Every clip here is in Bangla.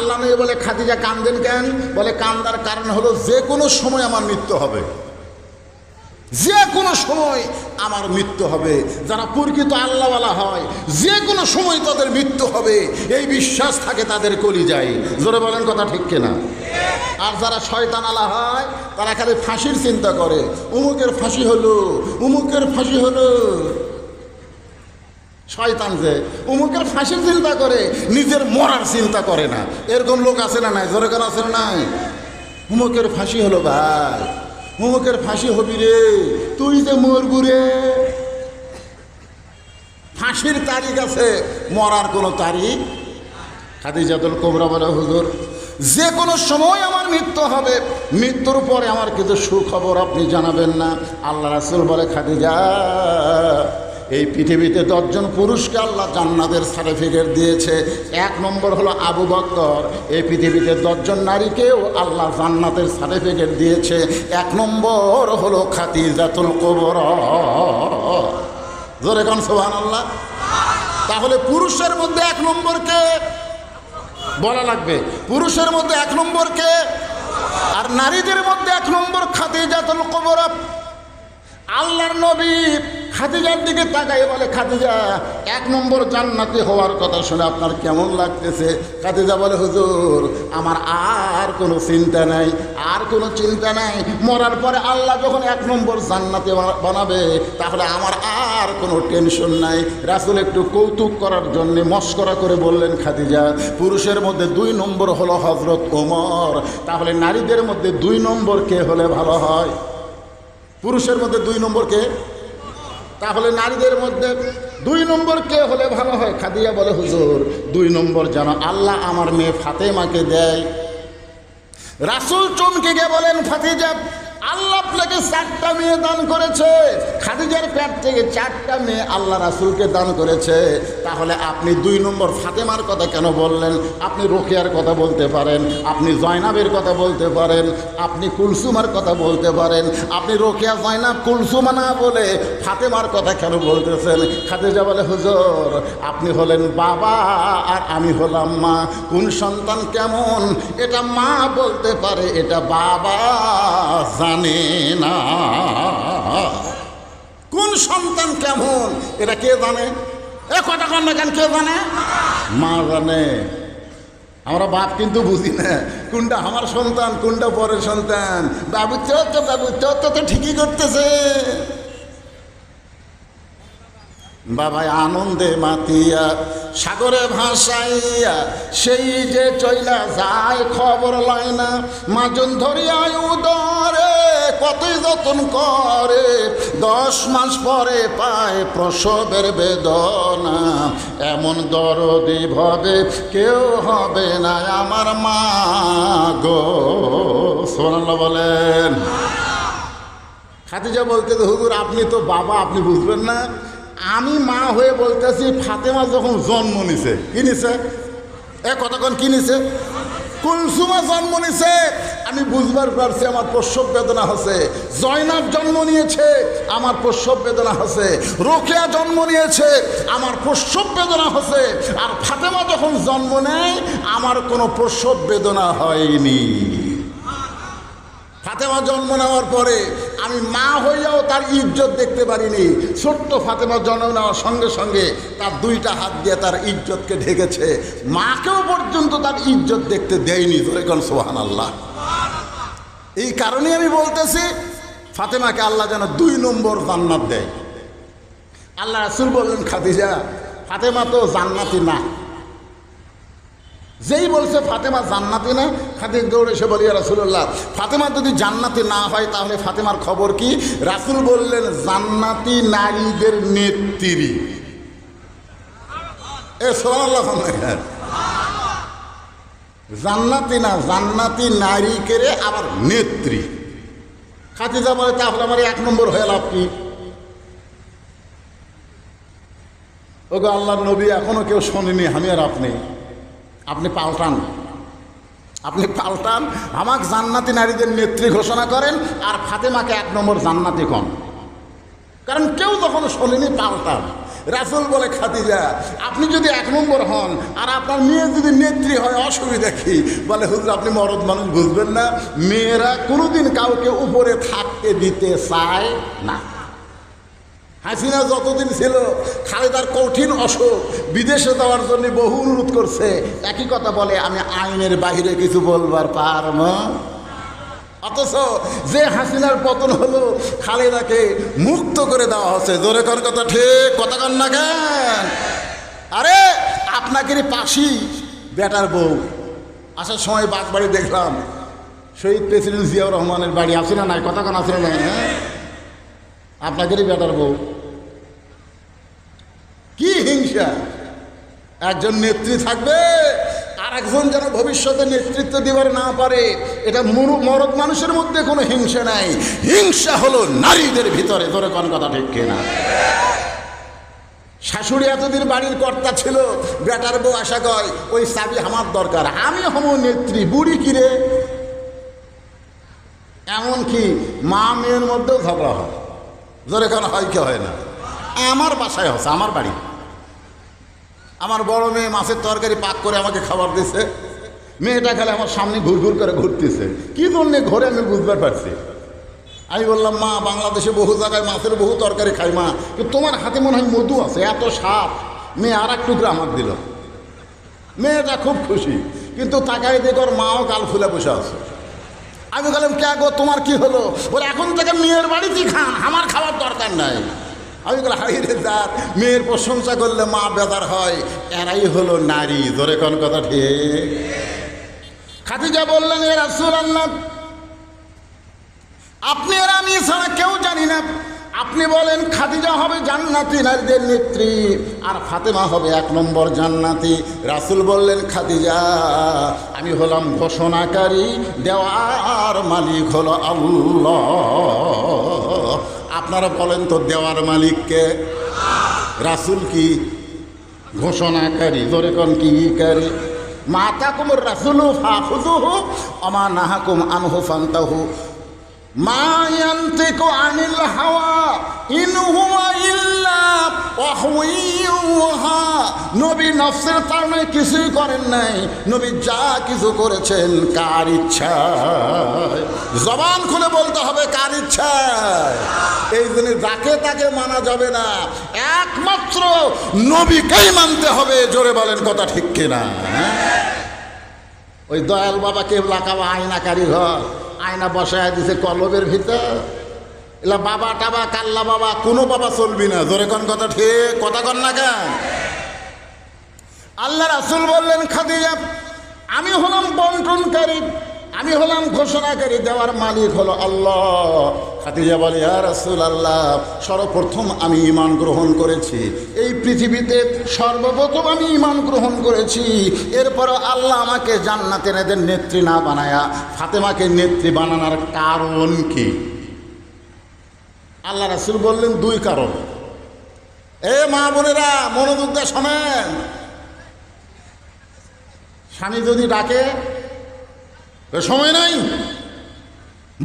আল্লাহ নবী বলে, খাদিজা কান্দেন কেন? বলে, কান্দার কারণ হলো যে কোনো সময় আমার মৃত্যু হবে। যে কোনো সময় আমার মৃত্যু হবে। যারা প্রকৃত আল্লাহওয়ালা হয়, যে কোনো সময় তাদের মৃত্যু হবে। এই বিশ্বাস থাকে তাদের কলি যায় জোরে বলেন কথা ঠিক কিনা? আর যারা শয়তান আলা হয়, তারা খালি ফাঁসির চিন্তা করে। উমুকের ফাঁসি হলো, উমুকের ফাঁসি হলো। শয়তান যে, উমুকের ফাঁসির চিন্তা করে, নিজের মরার চিন্তা করে না। এরকম লোক আছে না নাই? জোরে কেন আছে না নাই? উমুকের ফাঁসি হলো ভাই উমুকের ফাঁসি হবি রে? তুই যে মরবু রে? ফাঁসির তারিখ আছে, মরার কোনো তারিখ? খাদিজাতুল কোবরা বলে, হুজুর, যে কোনো সময় আমার মৃত্যু হবে। মৃত্যুর পরে আমার কিন্তু সুখবর আপনি জানাবেন না। আল্লাহ রাসুল বলে, খাদিজা এই পৃথিবীতে দশজন পুরুষকে আল্লাহ জান্নাতের সার্টিফিকেট দিয়েছে। এক নম্বর হলো আবু বক্কর। এই পৃথিবীতে দশজন নারীকেও আল্লাহ জান্নাতের সার্টিফিকেট দিয়েছে। এক নম্বর হলো খাদিজাতুল কোবর। জোরে কান সোহান আল্লাহ তাহলে পুরুষের মধ্যে এক নম্বরকে বলা লাগবে। পুরুষের মধ্যে এক নম্বরকে আর নারীদের মধ্যে এক নম্বর খাদিজাতুল কবর। আল্লাহর নবী খাদিজার দিকে তাকাই বলে, খাদিজা, এক নম্বর জান্নাতি হওয়ার কথা শুনে আপনার কেমন লাগতেছে? খাদিজা বলে, হুজুর, আমার আর কোনো চিন্তা নাই, আর কোনো চিন্তা নাই। মরার পরে আল্লাহ যখন এক নম্বর জান্নাতি বানাবে, তাহলে আমার আর কোনো টেনশন নাই। রাসুল একটু কৌতুক করার জন্য মস্করা করে বললেন, খাদিজা, পুরুষের মধ্যে দুই নম্বর হলো হজরত ওমর। তাহলে নারীদের মধ্যে দুই নম্বর কে হলে ভালো হয়? পুরুষের মধ্যে দুই নম্বর কে? তাহলে নারীদের মধ্যে দুই নম্বর কে হলে ভালো হয়? খাদিয়া বলে, হুজুর, দুই নম্বর যেন আল্লাহ আমার মেয়ে ফাতেমাকে দেয়। রাসুল চমকে গিয়ে বলেন, ফাতিজা আল্লাহ আপনাকে চারটা মেয়ে দান করেছে। খাদিজার পেট থেকে চারটা মেয়ে আল্লাহ রাসুলকে দান করেছে। তাহলে আপনি দুই নম্বর ফাতেমার কথা কেন বললেন? আপনি রোকেয়ার কথা বলতে পারেন, আপনি জয়নাবের কথা বলতে পারেন, আপনি কুলসুমার কথা বলতে পারেন, আপনি রোকেয়া, জয়নাব, কুলসুমা না বলে ফাতেমার কথা কেন বলতেছেন? খাদিজা বলে, হুজুর, আপনি হলেন বাবা আর আমি হলাম মা। কোন সন্তান কেমন? এটা মা বলতে পারে, এটা বাবা জানে না। কোন সন্তান কেমন? এটা কে জানে? এ কটা কন্যা কেন কে জানে? মা জানে। আমরা বাপ কিন্তু বুঝি না। কোনটা আমার সন্তান, কোনটা পরের সন্তান? বাবু চো তো, বাবু চো তো ঠিকই করতেছে। বাবাই আনন্দে মাতিয়া, সাগরে ভাসাইয়া, সেই যে চইলা যায়, খবর লয় না। মাজন ধরিয়ায় উদরে কতই যতন করে, দশ মাস পরে পায় প্রসবের বেদনা। এমন দরদি ভবে কেউ হবে না আমার মা গো। সোনাল্লা বলেন। খাদিজা বলতে হুজুর, আপনি তো বাবা, আপনি বুঝবেন না। আমি মা হয়ে বলতেছি, ফাতেমা যখন জন্ম নিছে, কি নিছে? এ কতক্ষণ কি নিছে? কুলসুমা জন্ম নিছে? আমি বুঝবার পারছি আমার প্রসব বেদনা হচ্ছে। জয়নাব জন্ম নিয়েছে, আমার প্রসব বেদনা হচ্ছে। রোকেয়া জন্ম নিয়েছে, আমার প্রসব বেদনা হচ্ছে। আর ফাতেমা যখন জন্ম নেয়, আমার কোনো প্রসব বেদনা হয়নি। ফাতেমা জন্ম নেওয়ার পরে আমি মা হইয়াও তার ইজ্জত দেখতে পারিনি। ছোট্ট ফাতেমা জন্ম নেওয়ার সঙ্গে সঙ্গে তার দুইটা হাত দিয়ে তার ইজ্জতকে ঢেকেছে। মাকেও পর্যন্ত তার ইজ্জত দেখতে দেয়নি, ধরে কোন সোহান আল্লাহ এই কারণেই আমি বলতেছি, ফাতেমাকে আল্লাহ যেন দুই নম্বর জান্নাত দেয়। আল্লাহ রাসুল বললেন, খাদিজা, ফাতেমা তো জান্নাতি না। যেই বলছে ফাতেমা জান্নাতি না খাদিজ দৌড়ে এসে বলি রাসুল্লাহ ফাতেমা যদি জান্নাতি না হয়, তাহলে ফাতেমার খবর কি? রাসুল বললেন, জান্নাতি নারীদের নেত্রী। এ সোনাল্লাহ জান্নাতি না, জান্নাতি নারী কেড়ে আবার নেত্রী। খাদিজা বলে, তাহলে আমার এক নম্বর হয়ে লাভ কি? ওগো আল্লাহর নবী এখনও কেউ শোনেনি আমি আর আপনি। আপনি পাল্টান। আপনি পাল্টান, আমাকে জান্নাতি নারীদের নেত্রী ঘোষণা করেন আর ফাতেমাকে এক নম্বর জান্নাতি কন। কারণ কেউ যখন শোনেনি পাল্টান। রাসুল বলে, খাদিজা, আপনি যদি এক নম্বর হন আর আপনার মেয়ে যদি নেত্রী হয়, অসুবিধা কি? বলে, হুজুর, আপনি মরদ মানুষ বুঝবেন না। মেয়েরা কোনোদিন কাউকে উপরে থাকতে দিতে চায় না। হাসিনা যতদিন ছিল, খালেদার কঠিন অসুখ, বিদেশে যাওয়ার জন্য বহু অনুরোধ করছে। একই কথা বলে, আমি আইনের বাইরে কিছু বলবার পারব অথচ যে হাসিনার পতন হলো, খালেদাকে মুক্ত করে দেওয়া হচ্ছে। জোরে কর কথা, ঠিক কথা কন না কেন? আরে আপনাকে পাশি বেটার বউ। আসার সময় বাগবাড়ি দেখলাম, শহীদ প্রেসিডেন্ট জিয়াউর রহমানের বাড়ি। আছে না নাই? কথা কন, আছে না হ্যাঁ? আপনাদেরই বেটার বউ। কি হিংসা? একজন নেত্রী থাকবে আর একজন যেন ভবিষ্যতে নেতৃত্ব দিবার না পারে। এটা মরু- মরদ মানুষের মধ্যে কোনো হিংসা নাই। হিংসা হলো নারীদের ভিতরে। তোরে কোন কথা ঠিক কিনা? শাশুড়ি এতদিন বাড়ির কর্তা ছিল, বেটার বউ আশা কয়, ওই চাবি আমার দরকার, আমি হম নেত্রী, বুড়ি কিরে? এমনকি মা মেয়ের মধ্যেও ঝগড়া হয়। জোরে কেন হয় কি হয় না। আমার বাসায় হচ্ছে, আমার বাড়ি। আমার বড় মেয়ে মাছের তরকারি পাক করে আমাকে খাবার দিছে। মেয়েটা খেলে আমার সামনে ঘুর ঘুর করে ঘুরতেছে। কি জন্যে ঘরে আমি বুঝতে পারছি? আমি বললাম, মা, বাংলাদেশে বহু জায়গায় মাছের বহু তরকারি খাই, মা। কিন্তু তোমার হাতে মনে হয় মধু আছে, এত সাপ মেয়ে আর এক টুকরা আমার দিল। মেয়েটা খুব খুশি, কিন্তু তাকাই দেখে মাও কাল ফুলে বসে আছে। আমি বললাম, কে গো, তোমার কি হলো? বলে, এখন থেকে মেয়ের বাড়িতেই খান, আমার খাওয়ার দরকার নাই। আমি বললাম হাই রে যার মেয়ের প্রশংসা করলে মা বেদার হয়, এরাই হলো নারী। ধরে কোন কথা ঠিক? খাদিজা বললেন, এ রাসূল আল্লাহ আপনি আর আমি ছাড়া কেউ জানি না আপনি বলেন খাদিজা হবে জান্নাতি নারীদের নেত্রী, আর ফাতেমা হবে এক নম্বর জান্নাতি। রাসুল বললেন, খাদিজা, আমি হলাম ঘোষণাকারী, দেওয়ার মালিক হলো আল্লাহ। আপনারা বলেন তো দেওয়ার মালিককে রাসুল কি? ঘোষণাকারী, জোরে কন কি কারি? মাতা কুমর রাসুলু ফাহুজুহু আমা নাহাকুম আনহু ফান্তাহু। মা আনিল হাওয়া ইন হুয়া ইল্লা ওয়াহয়ুহা নবী নফসের তাড়নায় কিছুই করেন নাই, নবী যা কিছু করেছেন কার ইচ্ছায়। জবান খুলে বলতে হবে কার ইচ্ছায়। এই জন্য যাকে তাকে মানা যাবে না, একমাত্র নবীকেই মানতে হবে, জোরে বলেন কথা ঠিক কিনা? ওই দয়াল বাবা কেবলা কাবা আয়নাকারী ঘর। আয়না বসায় দিছে কলবের ভিতর। এলা বাবা টাবা, কাল্লা বাবা, কোনো বাবা চলবি না। জোরে কন কথা ঠিক? কথা কন না কেন? আল্লাহ রাসুল বললেন, খাদিজা, আমি হলাম বন্টনকারী। আমি হলাম ঘোষণাকারী, দেওয়ার মালিক হলো আল্লাহ। খাদিজা বলে আর রাসুল আল্লাহ সর্বপ্রথম আমি ইমান গ্রহণ করেছি। এই পৃথিবীতে সর্বপ্রথম আমি ইমান গ্রহণ করেছি। এরপর আল্লাহ আমাকে জান্নাতের এদের নেত্রী না বানায়া, ফাতেমাকে নেত্রী বানানোর কারণ কি? আল্লাহ রাসুল বললেন, দুই কারণ। এ মা বোনেরা, মনোযোগ শোনেন। স্বামী যদি ডাকে সময় নাই।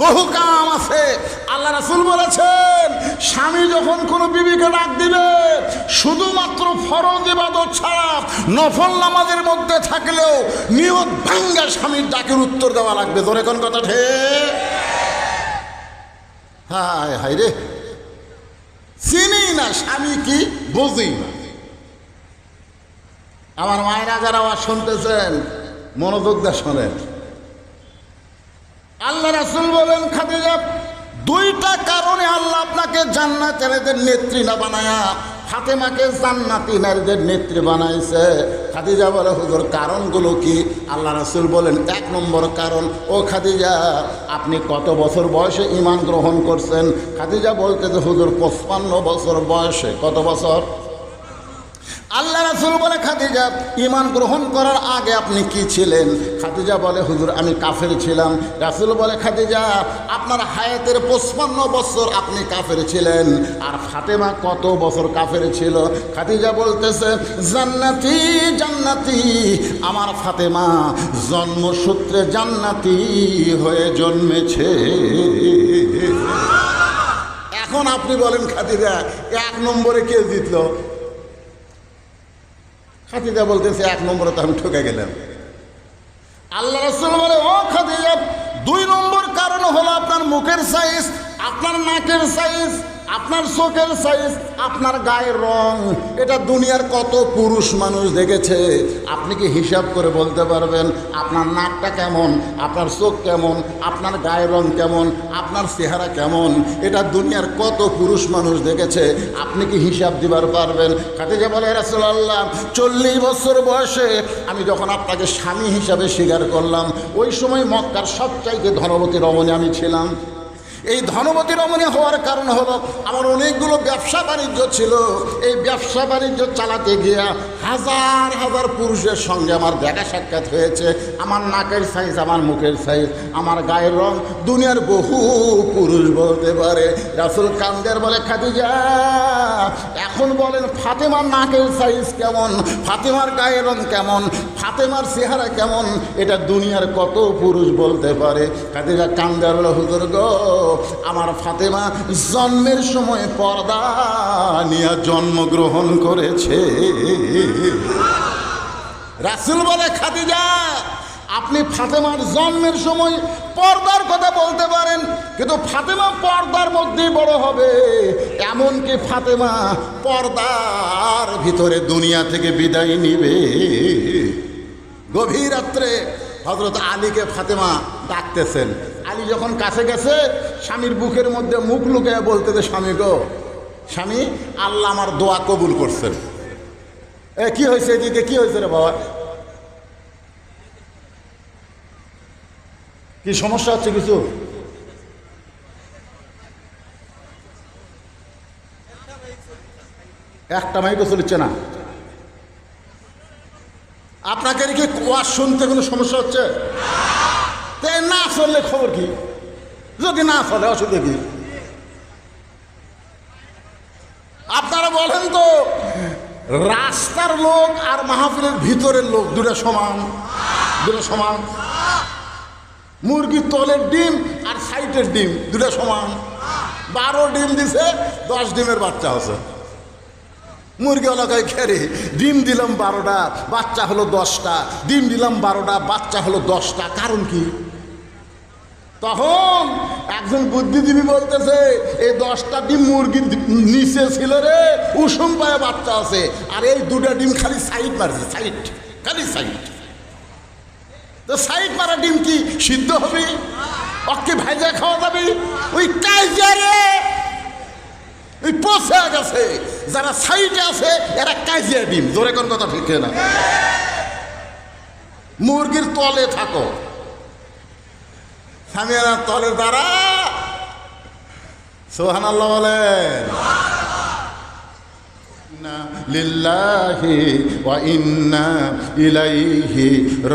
বহু কাম আছে। আল্লাহ রাসুল বলেছেন, স্বামী যখন কোনো বিবিকে ডাক দিবে, শুধুমাত্র ফরজ ইবাদত ছাড়া নফল নামাজের মধ্যে থাকলেও নিয়ত ভাঙ্গা স্বামীর ডাকের উত্তর দেওয়া লাগবে। তোর এখন কথা ঠে হায় হায় রে। চিনি না স্বামী কি? বুঝি না। আমার মায়েরা যারা শুনতেছেন, মনোযোগ দিয়ে শোনেন। আল্লাহ রাসুল বলেন, খাদিজা, দুইটা কারণে আল্লাহ আপনাকে জান্নাতের নেত্রী না বানায়া, ফাতেমাকে জান্নাতি নারীদের নেত্রী বানাইছে। খাদিজা বলে, হুজুর, কারণগুলো কি? আল্লাহ রাসুল বলেন, এক নম্বর কারণ, ও খাদিজা, আপনি কত বছর বয়সে ইমান গ্রহণ করছেন? খাদিজা বলতে যে হুজুর, পঁচপান্ন বছর বয়সে, কত বছর? আল্লাহ রাসুল বলে, খাদিজা ইমান গ্রহণ করার আগে আপনি কি ছিলেন? খাদিজা বলে, হুজুর, আমি কাফের ছিলাম। রাসুল বলে, খাদিজা, আপনার হায়াতের পঁচপান্ন বছর আপনি কাফের ছিলেন, আর ফাতেমা কত বছর কাফের ছিল? খাদিজা বলতেছে, জান্নাতি জান্নাতি, আমার ফাতেমা জন্মসূত্রে জান্নাতি হয়ে জন্মেছে। এখন আপনি বলেন, খাদিজা, এক নম্বরে কে জিতলো? খাদিজা বলতেছে, এক নম্বরে তো আমি ঠকে গেলাম। আল্লাহ রসুল বলে, ও খাদিজা, দুই নম্বর কারণ হলো আপনার মুখের সাইজ আপনার নাকের সাইজ আপনার চোখের সাইজ, আপনার গায়ের রং, এটা দুনিয়ার কত পুরুষ মানুষ দেখেছে। আপনি কি হিসাব করে বলতে পারবেন, আপনার নাকটা কেমন, আপনার চোখ কেমন, আপনার গায়ের রং কেমন, আপনার চেহারা কেমন, এটা দুনিয়ার কত পুরুষ মানুষ দেখেছে। আপনি কি হিসাব দিবার পারবেন? খাদিজা বলে রাসূলুল্লাহ, চল্লিশ বছর বয়সে আমি যখন আপনাকে স্বামী হিসাবে স্বীকার করলাম, ওই সময় মক্কার সবচাইতে ধনবতী রমণী আমি ছিলাম। এই ধনবতী রমণী হওয়ার কারণ হলো আমার অনেকগুলো ব্যবসা বাণিজ্য ছিল। এই ব্যবসা বাণিজ্য চালাতে গিয়া হাজার হাজার পুরুষের সঙ্গে আমার দেখা সাক্ষাৎ হয়েছে। আমার নাকের সাইজ, আমার মুখের সাইজ, আমার গায়ের রং দুনিয়ার বহু পুরুষ বলতে পারে। রাসুল কান্দের বলে, খাদিজা, এখন বলেন ফাতেমার নাকের সাইজ কেমন? ফাতেমার গায়ের রং কেমন? ফাতেমার চেহারা কেমন? এটা দুনিয়ার কত পুরুষ বলতে পারে। খাদিজা কান্দার হুজুর গো আমার ফাতেমা জন্মের সময় পর্দা নিয়ে জন্মগ্রহণ করেছে। রাসুল বলে, খাদিজা, আপনি ফাতেমার জন্মের সময় পর্দার কথা বলতে পারেন, কিন্তু ফাতেমা পর্দার মধ্যেই বড় হবে। এমনকি ফাতেমা পর্দার ভিতরে দুনিয়া থেকে বিদায় নিবে। গভীর রাত্রে হজরত আলীকে ফাতেমা ডাকতেছেন। আলী যখন কাছে গেছে, স্বামীর বুকের মধ্যে মুখ লুকে বলতেছে স্বামী গো, স্বামী, আল্লাহ আমার দোয়া কবুল করছেন। এ, কি হয়েছে এদিকে? কি হয়েছে রে বাবা? কি সমস্যা হচ্ছে কিছু? একটা মাইকও চলছে না। আপনাকে কি কোয়া শুনতে কোনো সমস্যা হচ্ছে? না চললে খবর কি? যদি না চলে, অসুবিধা কি? আপনারা বলেন তো, রাস্তার লোক আর মাহফিলের ভিতরের লোক দুটা সমান? দুটো সমান? মুরগির তলের ডিম আর সাইটের ডিম দুটা সমান? বারো ডিম দিছে, দশ ডিমের বাচ্চা আছে। মুরগি এলাকায় খেরে ডিম দিলাম বারোটা, বাচ্চা হলো দশটা, ডিম দিলাম বারোটা, বাচ্চা হলো দশটা, কারণ কি? তখন একজন বুদ্ধিজীবী বলতেছে, এই দশটা ডিম মুরগির নিচে ছিল রে, উষুম পায়ে বাচ্চা আছে, আর এই দুটা ডিম খালি সাইড মারছে, সাইড, খালি সাইড। তো সাইড মারা ডিম কি সিদ্ধ হবে? অকে ভাইজা খাওয়া যাবে? ওই কাইজারে ওই পচে গেছে। যারা সাইডে আছে, এরা কাজিয়া ডিম। জোরে কোন কথা ঠিক না মুরগির তলে থাকো। স্বামীরা তলে দ্বারা সোহান আল্লাহ বলেন লিল্লাহি ওয়া ইন্না ইলাইহি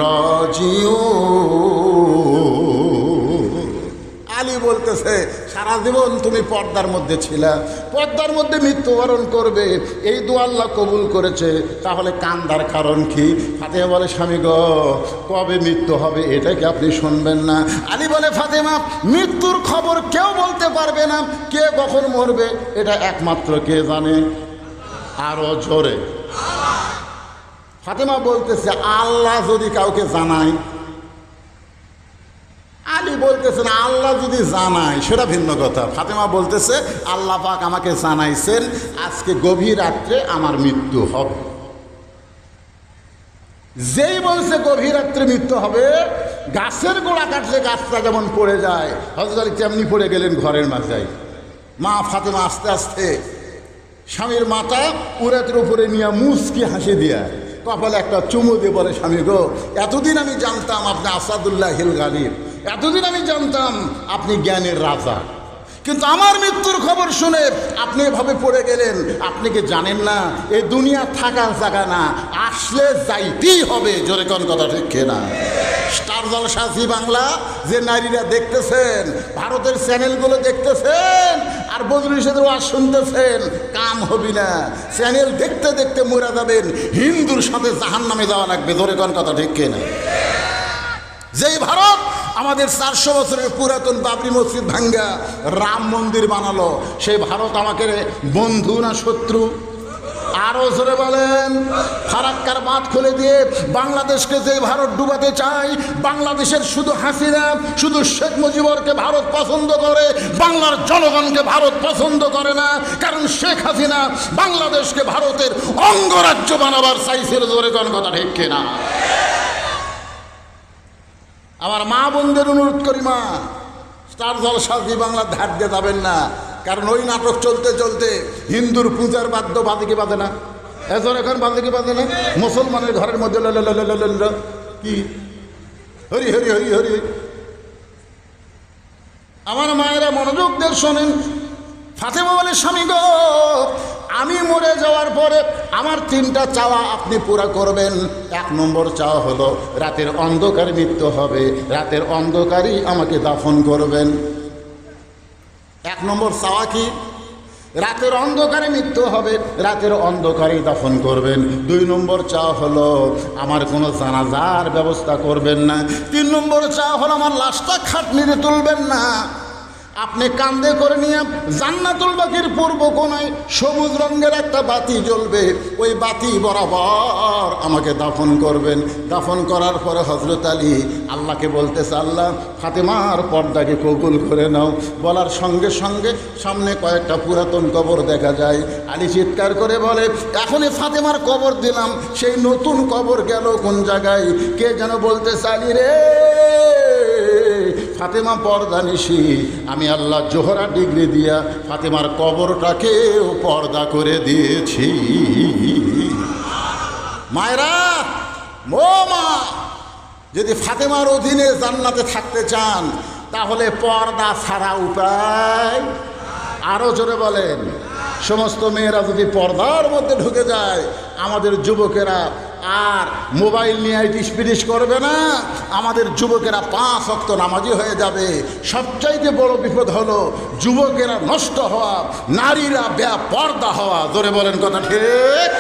রাজিউন। বলতেছে, সারা জীবন তুমি পর্দার মধ্যে ছিলা, পর্দার মধ্যে মৃত্যুবরণ করবে, এই দু আল্লাহ কবুল করেছে, তাহলে কান্দার কারণ কি? ফাতেমা বলে, স্বামী গ, কবে মৃত্যু হবে এটা কি আপনি শুনবেন না? আলী বলে, ফাতেমা, মৃত্যুর খবর কেউ বলতে পারবে না, কে কখন মরবে, এটা একমাত্র কে জানে? আরও জোরে। ফাতেমা বলতেছে, আল্লাহ যদি কাউকে জানায় আলী বলতেছেন, আল্লাহ যদি জানায় সেটা ভিন্ন কথা। ফাতেমা বলতেছে, আল্লাহ পাক আমাকে জানাইছেন, আজকে গভীর রাত্রে আমার মৃত্যু হবে। যেই বলছে গভীর রাত্রে মৃত্যু হবে, গাছের গোড়া কাটলে গাছটা যেমন পড়ে যায় হজরত আলী তেমনি পড়ে গেলেন ঘরের মাথায় মা ফাতেমা আস্তে আস্তে স্বামীর মাথা উড়াতের উপরে নিয়ে মুসকি হাসি দিয়া কপালে একটা চুমু দিয়ে বলে, স্বামী গো, এতদিন আমি জানতাম আপনি আসাদুল্লাহ হিল গালিব। এতদিন আমি জানতাম আপনি জ্ঞানের রাজা। কিন্তু আমার মৃত্যুর খবর শুনে আপনি এভাবে পড়ে গেলেন, আপনি কি জানেন না? এ দুনিয়া থাকার জায়গা না, আসলে যাইতেই হবে, জোরে কোন কথা ঠিক না স্টার জলসা বাংলা, যে নারীরা দেখতেছেন, ভারতের চ্যানেলগুলো দেখতেছেন, আর সাথে ওয়াজ শুনতেছেন, কাম হবি না। চ্যানেল দেখতে দেখতে মরা যাবেন, হিন্দুর সাথে জাহান নামে যাওয়া লাগবে ধরে কোন কথা ঠিক না যেই ভারত আমাদের চারশো বছরের পুরাতন বাবরি মসজিদ ভাঙ্গা, রাম মন্দির বানালো। সেই ভারত আমাকে বন্ধু না শত্রু? আরও জোরে বলেন। ফারাক্কার বাঁধ খুলে দিয়ে বাংলাদেশকে যে ভারত ডুবাতে চায়, বাংলাদেশের শুধু হাসিনা, শুধু শেখ মুজিবরকে ভারত পছন্দ করে, বাংলার জনগণকে ভারত পছন্দ করে না। কারণ শেখ হাসিনা বাংলাদেশকে ভারতের অঙ্গরাজ্য বানাবার চাইছিল, জোরে কোন কথা ঠিক কিনা? আমার মা বোনদের অনুরোধ করি, মা। স্টার জলসা জি বাংলা ধার দিয়ে যাবেন না? কারণ ওই নাটক চলতে চলতে হিন্দুর পূজার বাদ্য বাদিকে বাঁধে না। এজন এখন বাদিকে বাঁধে না? মুসলমানের ঘরের মধ্যে কি? হরি হরি হরি হরি। আমার মায়েরা মনোযোগ দিয়ে শোনেন। ফাতেমা বলে, স্বামী গো আমি মরে যাওয়ার পরে আমার তিনটা চাওয়া আপনি পুরা করবেন। এক নম্বর চাওয়া হলো, রাতের অন্ধকারে মৃত্যু হবে। রাতের অন্ধকারই আমাকে দাফন করবেন। এক নম্বর চাওয়া কি? রাতের অন্ধকারে মৃত্যু হবে, রাতের অন্ধকারেই দাফন করবেন। দুই নম্বর চা হলো, আমার কোনো জানাজার ব্যবস্থা করবেন না। তিন নম্বর চা হলো, আমার লাশটা খাটনিতে তুলবেন না। আপনি কান্দে করে নিয়ে জান্নাতুল বাকির পূর্ব কোনায় সবুজ রঙের একটা বাতি জ্বলবে। ওই বাতি বরাবর আমাকে দাফন করবেন। দাফন করার পরে হজরত আলী আল্লাহকে বলতেছে, আল্লাহ, ফাতেমার পর্দাকে কবুল করে নাও। বলার সঙ্গে সঙ্গে সামনে কয়েকটা পুরাতন কবর দেখা যায়। আলী চিৎকার করে বলে, এখনই ফাতেমার কবর দিলাম। সেই নতুন কবর গেল কোন জায়গায়? কে যেন বলতেছে, আলী রে ফাতেমা পর্দা নিশি। আমি আল্লাহ জোহরা ডিগ্রি দিয়া ফাতেমার কবরটাকেও পর্দা করে দিয়েছি। মায়েরা ও মা, যদি ফাতেমার অধীনে জান্নাতে থাকতে চান, তাহলে পর্দা ছাড়া উপায় আরও জোরে বলেন। সমস্ত মেয়েরা যদি পর্দার মধ্যে ঢুকে যায়, আমাদের যুবকেরা আর মোবাইল নিয়ে আইটি পিটিস করবে না। আমাদের যুবকেরা পাঁচ অক্ত নামাজি হয়ে যাবে। সবচাইতে বড় বিপদ হলো যুবকেরা নষ্ট হওয়া, নারীরা ব্যাপর্দা হওয়া। ধরে বলেন কথা ঠিক?